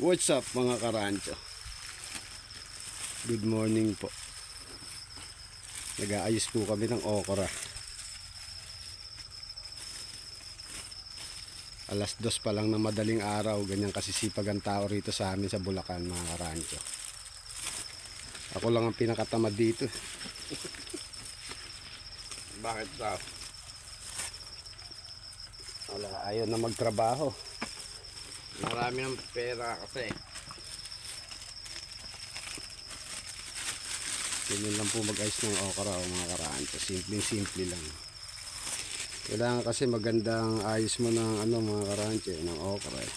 What's up mga karancho? Good morning po. Nag-aayos po kami ng okra. Alas dos pa lang na madaling araw, ganyan kasisipag ang tao rito sa amin sa Bulacan mga karancho. Ako lang ang pinakatamad dito. Bakit daw? Wala, ayaw na magtrabaho. Marami ng pera kasi. Ganyan lang po mag-ayos ng okra o mga karancho. Simpleng simple lang. Kailangan kasi magandang ayos mo ng ano mga karancho ng okra eh.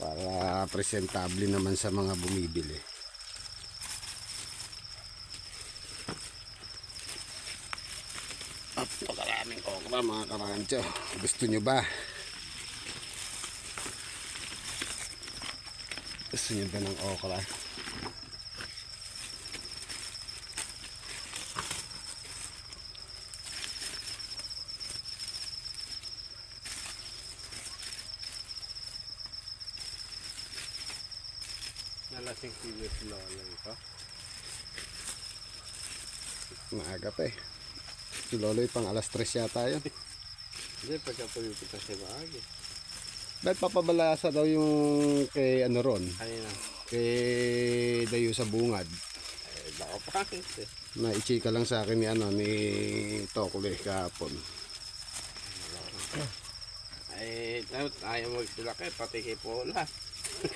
Para presentable naman sa mga bumibili. Napakaraming okra mga karancho. Gusto nyo ba? Gusto nyo ba ng okra? Nalasing kilos lolo ito. Maaga pa eh. Si Loloy pang alas 3 yata yun. Hindi, pagka pulipit kasi maagi. Ba't papabalasa daw yung kay ano ron? Kanina. Kay Dayo sa Bungad. Eh, baka pangit eh. Na ichika lang sa akin ni ano ni Tokle kahapon. Eh, dapat ayaw magsilaki, pati kay Paula.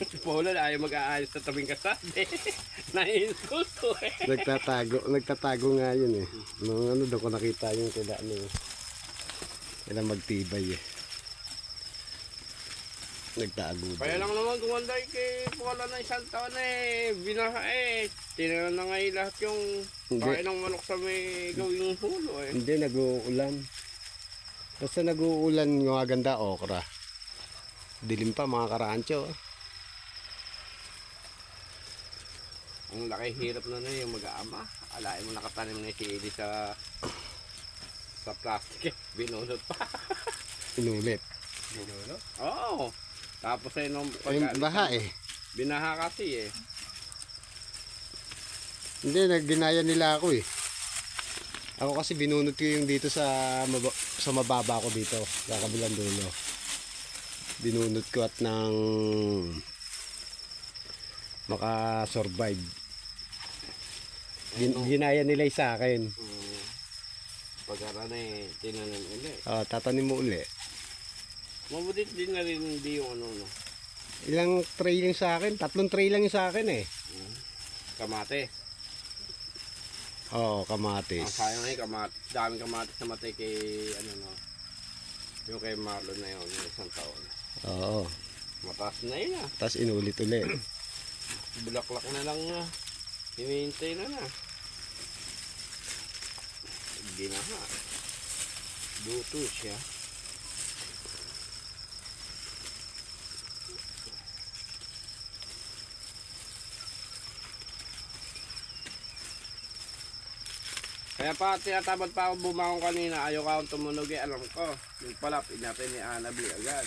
si Paula ayaw mag-aayos sa tabing kasali. Naiinsulto eh. Nagtatago, nagtatago nga yun eh. Nung ano doon ko nakita yung kila ano. Kila magtibay eh. Nagtago Kaya lang naman gumanday kay Paula na isang taon eh. Binaha eh. Tinanan na ngayon lahat yung Hindi. kain ng manok sa may gawing hulo eh. Hindi, nag-uulan. Basta nag-uulan yung ganda okra. Dilim pa mga karancho. oh. Ang laki hirap na na yung mag-aama. Alain mo nakatanim na si Eli sa sa plastic eh. Binunot pa. Inulit. Binunot? Oo. Tapos ay nung pagka- baha eh. Binaha kasi eh. Hindi, nagginaya nila ako eh. Ako kasi binunot ko yung dito sa maba, sa mababa ko dito, sa kabilang dulo. Binunot ko at nang makasurvive. Gin, ginaya nila yung sa akin. Um, pagkara na eh, tinanim ulit. Oh, tatanim mo uli. Mabuti din na rin hindi yung ano no. Ilang tray lang sa akin? Tatlong tray lang yung sa akin eh. Kamate. Oo, Ang kamatis. sayang na yung kamate. Daming kamatis na matay kay ano no. Yung kay Marlon na yun, yung isang taon. Oo. Mataas na yun ah. Tapos inulit uli. Bulaklak na lang na. Hinihintay na na. Ginaha. Duto siya. Kaya pa tinatamad pa ako bumangon kanina, ayaw ka akong tumunog eh, alam ko. Yung pala, pinatay ni Annabelle agad.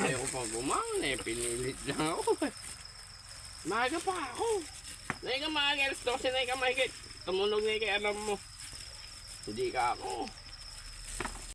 Ayaw ko pang bumangon eh, pinilit lang ako eh. Maaga pa ako. Nai ka maaga, alas 12 na ka mahigit. Tumunog na kay alam mo. Hindi ka ako.